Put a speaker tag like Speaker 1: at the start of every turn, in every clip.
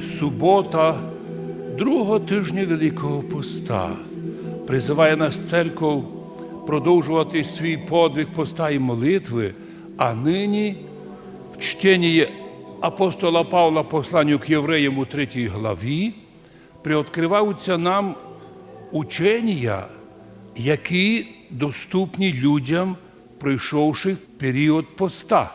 Speaker 1: Субота другого тижня Великого Поста призиває нас церков продовжувати свій подвиг поста і молитви, а нині в чтенні апостола Павла посланню к євреям у третій главі приоткриваються нам учення, які доступні людям, пройшовши період поста.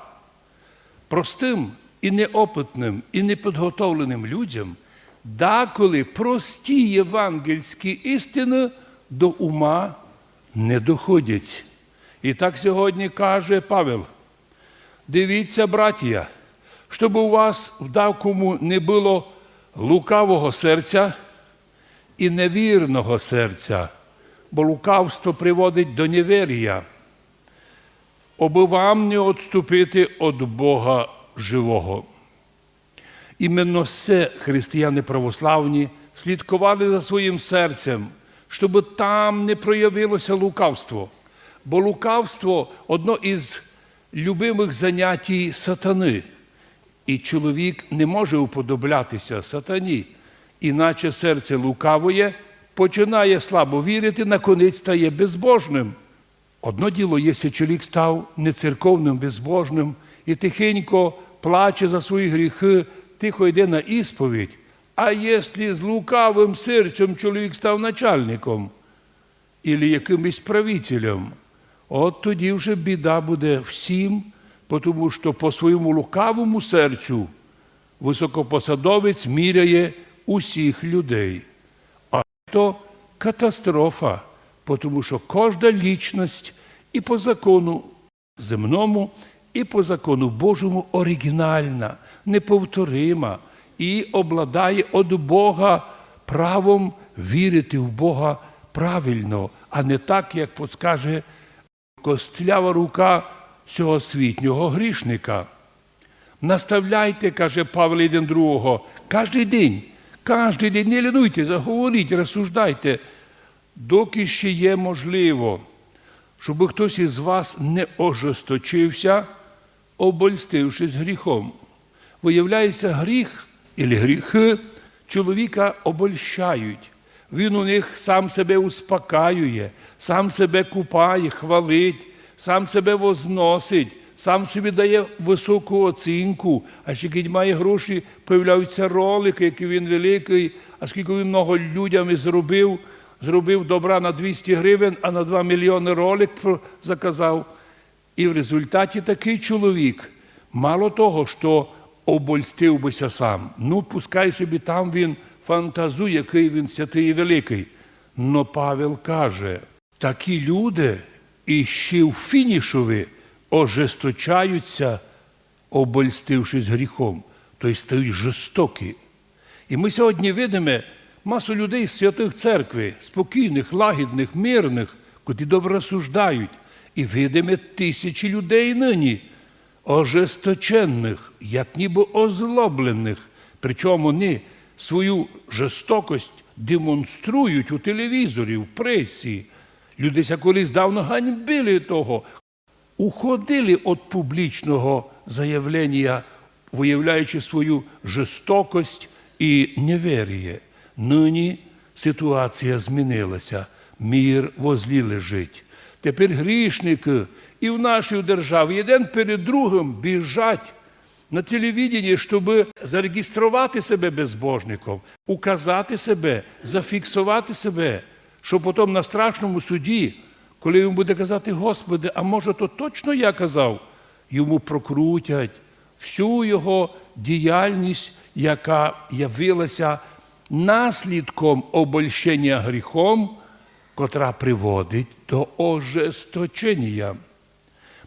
Speaker 1: Простим і неопитним, і непідготовленим людям деколи прості євангельські істини до ума не доходять. І так сьогодні каже Павел: дивіться, браття, щоб у вас в давкому не було лукавого серця і невірного серця, бо лукавство приводить до невір'я аби вам не відступити від Бога живого. Іменно це християни православні слідкували за своїм серцем, щоб там не проявилося лукавство. Бо лукавство одно із любимих заняттій сатани. І чоловік не може уподоблятися сатані, іначе серце лукавоє, починає слабо вірити, наконець стає безбожним. Одно діло, якщо чоловік став нецерковним, безбожним і тихенько плаче за свої гріхи, тихо йде на ісповідь. А якщо з лукавим серцем чоловік став начальником або якимось правителем, от тоді вже біда буде всім, тому що по своєму лукавому серцю високопосадовець міряє усіх людей. А то катастрофа, тому що кожна лічність і по закону земному, і по закону Божому оригінальна, неповторима і обладає від Бога правом вірити в Бога правильно, а не так, як подскаже костлява рука цього світнього грішника. Наставляйте, каже Павло один другого, кожен день, кожен день, не лінуйтеся, говоріть, розсуждайте, доки ще є можливо, щоб хтось із вас не ожесточився, обольстившись гріхом. Виявляється, гріх і гріхи чоловіка обольщають. Він у них сам себе успокаює, сам себе купає, хвалить, сам себе возносить, сам собі дає високу оцінку, а ще коли має гроші, появляються ролики, які він великий, а скільки він много людям і зробив, зробив добра на 200 гривень, а на 2 мільйони ролик заказав. І в результаті такий чоловік, мало того, що обольстив бися сам, ну пускай собі там він фантазує, який він святий і великий. Но Павел каже, такі люди і ще в фінішові ожесточаються, обольстившись гріхом, тобто стають жорстокі. І ми сьогодні видимо масу людей з святих церкви, спокійних, лагідних, мирних, котрі добре розсуждають. І видимо тисячі людей нині, ожесточенних, як ніби озлоблених. Причому вони свою жорстокость демонструють у телевізорі, в пресі. Люди ся колись давно ганьбили того, уходили від публічного заявлення, виявляючи свою жорстокость і невір'я. Нині ситуація змінилася, мір возлі лежить. Тепер грішники і в нашій державі один перед другим біжать на телевіденні, щоб зареєструвати себе безбожником, указати себе, зафіксувати себе, щоб потім на страшному суді, коли він буде казати, Господи, а може, то точно я казав, йому прокрутять всю його діяльність, яка явилася наслідком обольщення гріхом, котра приводить до ожесточення.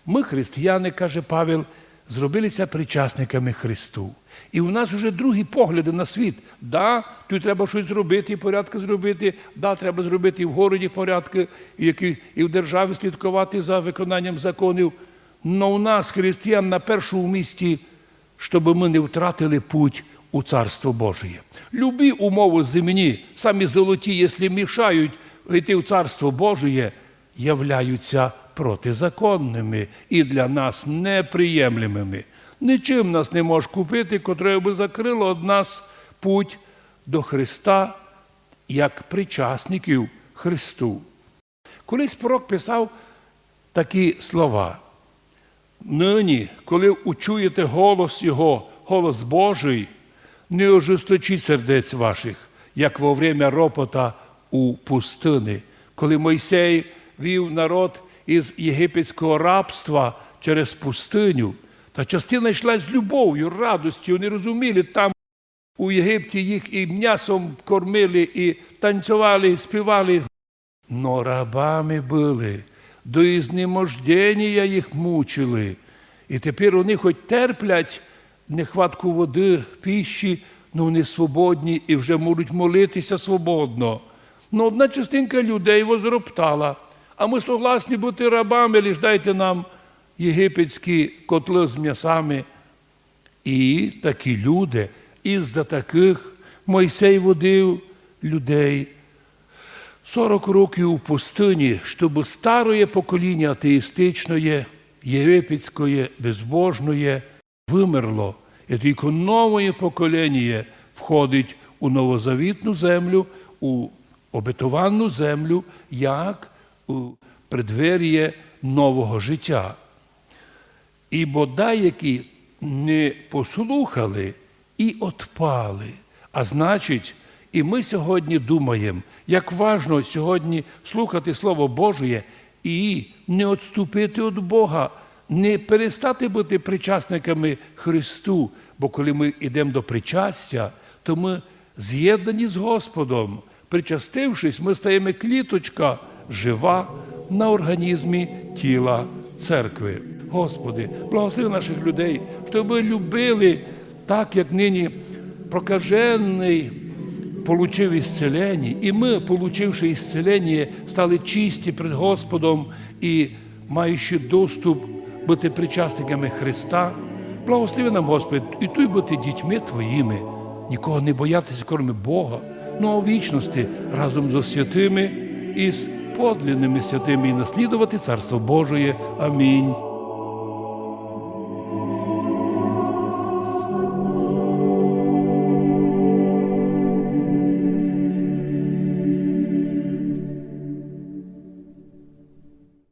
Speaker 1: Ми, християни, каже Павел, зробилися причасниками Христу. І у нас вже другі погляди на світ. Да, тут треба щось зробити, порядки зробити, да, треба зробити і в городі порядки, і, і в державі слідкувати за виконанням законів. Но у нас, християн, на першому місці, щоб ми не втратили путь у Царство Божє. Любі умови земні, самі золоті, якщо мішають йти в Царство Божє, являються протизаконними і для нас неприємлемими. Нічим нас не може купити, котре би закрило від нас путь до Христа як причасників Христу. Колись пророк писав такі слова. Нині, коли учуєте голос Його, голос Божий, не ожесточіть сердець ваших, як во время ропота у пустини, коли Мойсей вів народ із єгипетського рабства через пустиню, та частина йшла з любов'ю, радостю, вони розуміли, там у Єгипті їх і м'ясом кормили, і танцювали, і співали. Но рабами були, до ізнемождення їх мучили. І тепер вони хоч терплять нехватку води, піші, ну вони свободні і вже можуть молитися свободно. Ну одна частинка людей возроптала, а ми согласні бути рабами, лиш дайте нам єгипетські котли з м'ясами. І такі люди, із-за таких Мойсей водив людей. 40 років у пустині, щоб старе покоління атеїстичної, єгипетської, безбожної вимерло, і тільки нове покоління входить у новозавітну землю, у обетовану землю, як у преддвер'я нового життя. І бодай які не послухали і отпали. А значить, і ми сьогодні думаємо, як важно сьогодні слухати Слово Божє і не відступити від Бога, не перестати бути причасниками Христу. Бо коли ми йдемо до причастя, то ми з'єднані з Господом. Причастившись, ми стаємо кліточка жива на організмі тіла церкви. Господи, благослови наших людей, щоб любили так, як нині прокажений получив ісцелення, і ми, получивши ісцелення, стали чисті перед Господом і маючи доступ бути причасниками Христа. Благослови нам, Господи, і тут бути дітьми Твоїми, нікого не боятися, кроме Бога, ну а у вічності разом зі святими і з подлинними святими і наслідувати Царство Божоє. Амінь.